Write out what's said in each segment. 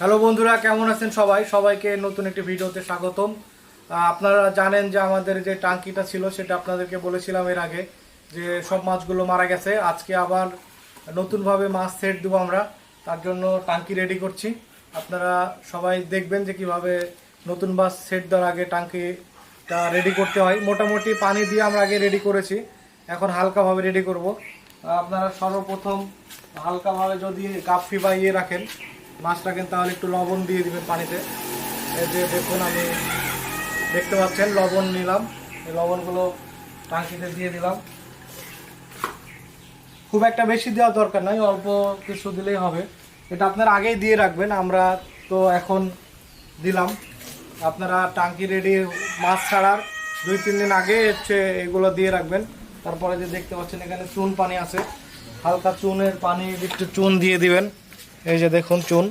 Hello বন্ধুরা, কেমন আছেন সবাই? সবাইকে নতুন একটি ভিডিওতে স্বাগতম। আপনারা জানেন যে আমাদের যে টাঙ্কিটা ছিল, সেটা আপনাদেরকে বলেছিলাম এর আগে যে সব মাছগুলো মারা গেছে। আজকে আবার নতুনভাবে মাছ সেট দেবো আমরা। তার জন্য টাঙ্কি রেডি করছি। আপনারা সবাই দেখবেন যে কীভাবে নতুন মাছ সেট দেওয়ার আগে টাঙ্কিটা রেডি করতে হয়। মোটামুটি পানি দিয়ে আমরা আগে রেডি করেছি। এখন হালকাভাবে রেডি করব। আপনারা সর্বপ্রথম হালকাভাবে যদি কাপফি বা ইয়ে রাখেন মাছ রাখেন তাহলে একটু লবণ দিয়ে দিবেন পানিতে। এই যে দেখুন আমি দেখতে পাচ্ছেন, লবণ নিলাম। এই লবণগুলো টাঙ্কিতে দিয়ে দিলাম। খুব একটা বেশি দেওয়ার দরকার নাই, অল্প কিছু দিলেই হবে। এটা আপনারা আগেই দিয়ে রাখবেন, আমরা তো এখন দিলাম। আপনারা টাঙ্কি রেডি, মাছ ছাড়ার দুই, তিন দিন আগে হচ্ছে এগুলো দিয়ে রাখবেন। তারপরে যে দেখতে পাচ্ছেন, এখানে চুন পানি আছে। হালকা চুনের পানি, একটু চুন দিয়ে দিবেন। এই যে দেখুন চুন।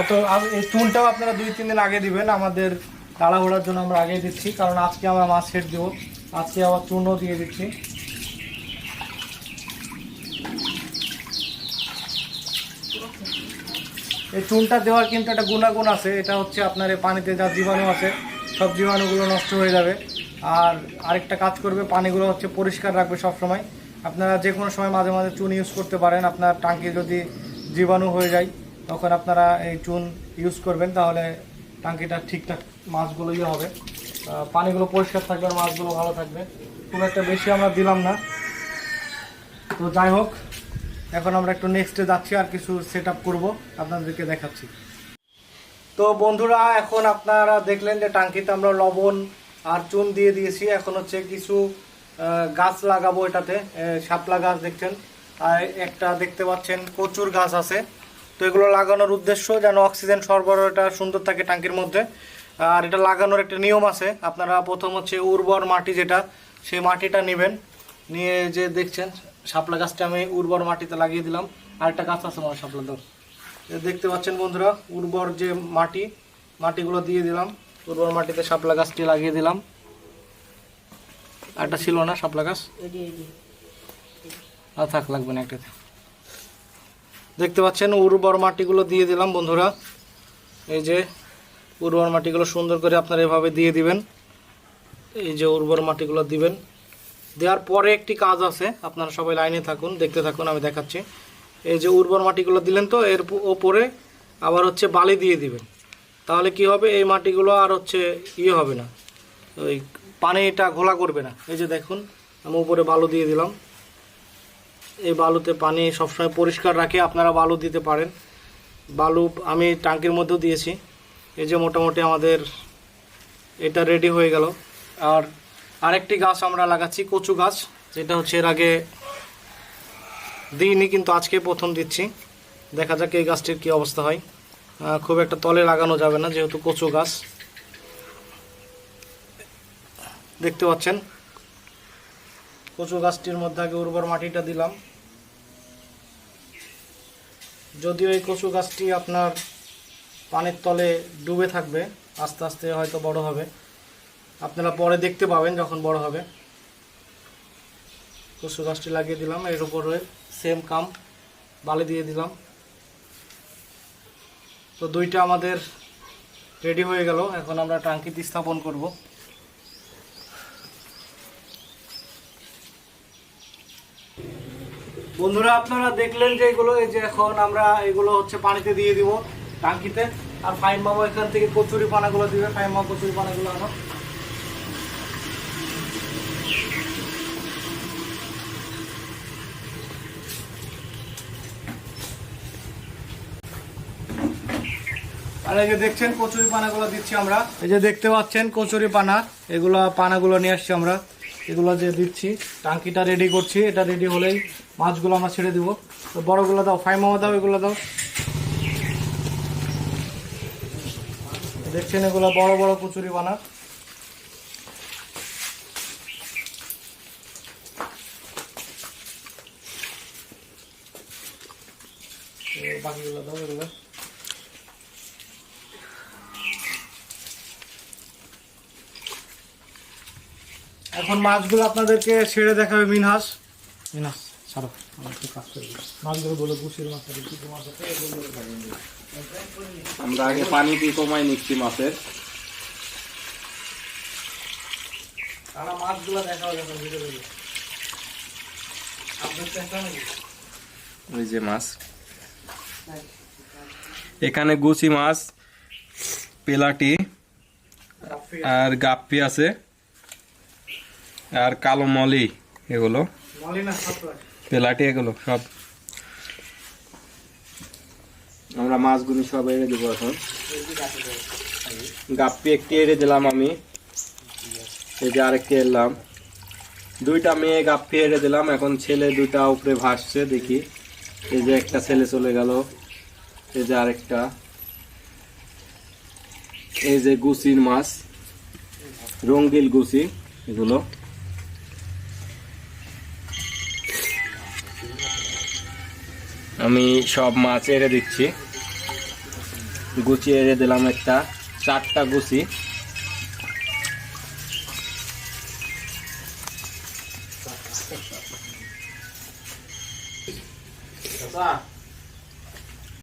অত এই চুনটাও আপনারা দুই, তিন দিন আগে দিবেন। আমাদের তাড়াহুড়ার জন্য আমরা আগে দিচ্ছি, কারণ আজকে আমরা মাছ সেট দেবো। আজকে আবার চুনও দিয়ে দিচ্ছি। এই চুনটা দেওয়ার কিন্তু একটা গুণাগুণ আছে। এটা হচ্ছে আপনার এই পানিতে যা জীবাণু আছে, সব জীবাণুগুলো নষ্ট হয়ে যাবে। আর আরেকটা কাজ করবে, পানিগুলো হচ্ছে পরিষ্কার রাখবে সব সময় আপনারা যে কোনো সময় মাঝে মাঝে চুন ইউজ করতে পারেন। আপনার টাঙ্কি যদি জীবাণু হয়ে যায়, তখন আপনারা এই চুন ইউজ করবেন, তাহলে টাঙ্কিটা ঠিকঠাক মাছগুলো ইয়ে হবে পানিগুলো পরিষ্কার থাকবে আর মাছগুলো ভালো থাকবে। খুব একটা বেশি আমরা দিলাম না। তো যাই হোক, এখন আমরা একটু নেক্সটে যাচ্ছি আর কিছু সেট আপ করব, আপনাদেরকে দেখাচ্ছি। তো বন্ধুরা, এখন আপনারা দেখলেন যে টাঙ্কিতে আমরা লবণ আর চুন দিয়ে দিয়েছি। এখন হচ্ছে কিছু গাছ লাগাবো এটাতে শাপলা গাছ দেখছেন। আর একটা দেখতে পাচ্ছেন প্রচুর গাছ আছে। তো এগুলো লাগানোর উদ্দেশ্য যেন অক্সিজেন সরবরাহটা সুন্দর থাকে টাঙ্কির মধ্যে। আর এটা লাগানোর একটা নিয়ম আছে। আপনারা প্রথম হচ্ছে উর্বর মাটি যেটা, সেই মাটিটা নেবেন। নিয়ে যে দেখছেন, শাপলা গাছটা আমি উর্বর মাটিতে লাগিয়ে দিলাম। আর একটা গাছ আছে আমার শাপলা দর। দেখতে পাচ্ছেন বন্ধুরা, উর্বর যে মাটি, মাটিগুলো দিয়ে দিলাম। উর্বর মাটিতে শাপলা গাছটি লাগিয়ে দিলাম। একটা ছিল না শাপলা গাছ? আর থাক লাগবে না একটাতে। দেখতে পাচ্ছেন উর্বর মাটিগুলো দিয়ে দিলাম বন্ধুরা। এই যে উর্বর মাটিগুলো সুন্দর করে আপনারা এভাবে দিয়ে দিবেন। এই যে উর্বর মাটিগুলো দিবেন। দেওয়ার পরে একটি কাজ আছে আপনারা সবাই লাইনে থাকুন দেখতে থাকুন আমি দেখাচ্ছি। এই যে উর্বর মাটিগুলো দিলেন তো এর ওপরে আবার হচ্ছে বালি দিয়ে দিবেন। তাহলে কি হবে? এই মাটিগুলো আর হচ্ছে ইয়ে হবে না। ওই পানিটা ঘোলা করবে না। এই যে দেখুন, আমি উপরে বালু দিয়ে দিলাম। এই বালুতে পানি সবসময় পরিষ্কার রাখে, আপনারা বালু দিতে পারেন। বালু আমি টাঙ্কির মধ্যেও দিয়েছি। এই যে মোটামুটি আমাদের এটা রেডি হয়ে গেল। আর আরেকটি গাছ আমরা লাগাচ্ছি, কচু গাছ, যেটা হচ্ছে এর আগে দিইনি, কিন্তু আজকে প্রথম দিচ্ছি। দেখা যাক এই গাছটির কি অবস্থা হয়। খুব একটা তলে লাগানো যাবে না, যেহেতু কচু গাছ। দেখতে পাচ্ছেন। কচু গাছটির মধ্যে আগে উর্বর মাটিটা দিলাম। যদিও এই কচু গাছটি আপনার পানির তলে ডুবে থাকবে, আস্তে আস্তে হয়তো বড় হবে। আপনারা পরে দেখতে পাবেন যখন বড় হবে। কচু গাছটি লাগিয়ে দিলাম, এর উপরে সেম কাম, বালি দিয়ে দিলাম। তো দুইটা আমাদের রেডি হয়ে গেল। এখন আমরা টাঙ্কিতে স্থাপন করব। বন্ধুরা, আপনারা দেখলেন যে এগুলো, এই যে এখন আমরা এগুলো হচ্ছে পানিতে দিয়ে দিব, টাঙ্কিতে। আর ফাইন মামা এখান থেকে কচুরি পানাগুলো দিবে, ফাইন মামা কচুরি পানাগুলো আনো। আর এই যে দেখছেন, কচুরি পানাগুলো দিচ্ছি আমরা। এই যে দেখতে পাচ্ছেন, কচুরি পানা, এগুলো পানাগুলো নিয়ে আসছি আমরা। এগুলো যে দিচ্ছি, টাঙ্কিটা রেডি করছি। এটা রেডি হলেই মাছগুলো আমরা ছেড়ে দিব। তো বড়গুলো দাও, ফাই মামা দাও, এগুলো দাও। দেখছেন এগুলো বড় বড় কচুরি এই বাকিগুলো দাও, এগুলো। এখন মাছগুলো আপনাদেরকে ছেড়ে দেখাবে মিনহাস। মিনহাস ছাড়ো। আমার একটু কাজ করে দিই। মাছগুলো বলে গুছিয়ে মাছ। আমরা আগে পানি দিয়ে কমাই নিচ্ছি মাছের। তারা মাছগুলো দেখি চেষ্টা নাকি? ওই যে মাছ। এখানে গুচি মাছ পেলাটি আর গাপ্পি আছে। আর কালো মলি এগুলো। পেলাটি এগুলো সব। আমরা মাছগুলি সব এড়ে দেবো এখন। গাপ্পি একটি এড়ে দিলাম আমি। এই যে আরেকটি এলাম দুইটা মেয়ে গাপ্পি এড়ে দিলাম এখন ছেলে দুইটা উপরে ভাসছে দেখি। এই যে একটা ছেলে চলে গেল এই যে আরেকটা। এই যে গুচির মাছ রঙ্গিল গুচি এগুলো। আমি সব মাছ এড়ে দিচ্ছি। গুচি এড়ে দিলাম একটা চারটা গুচি আচ্ছা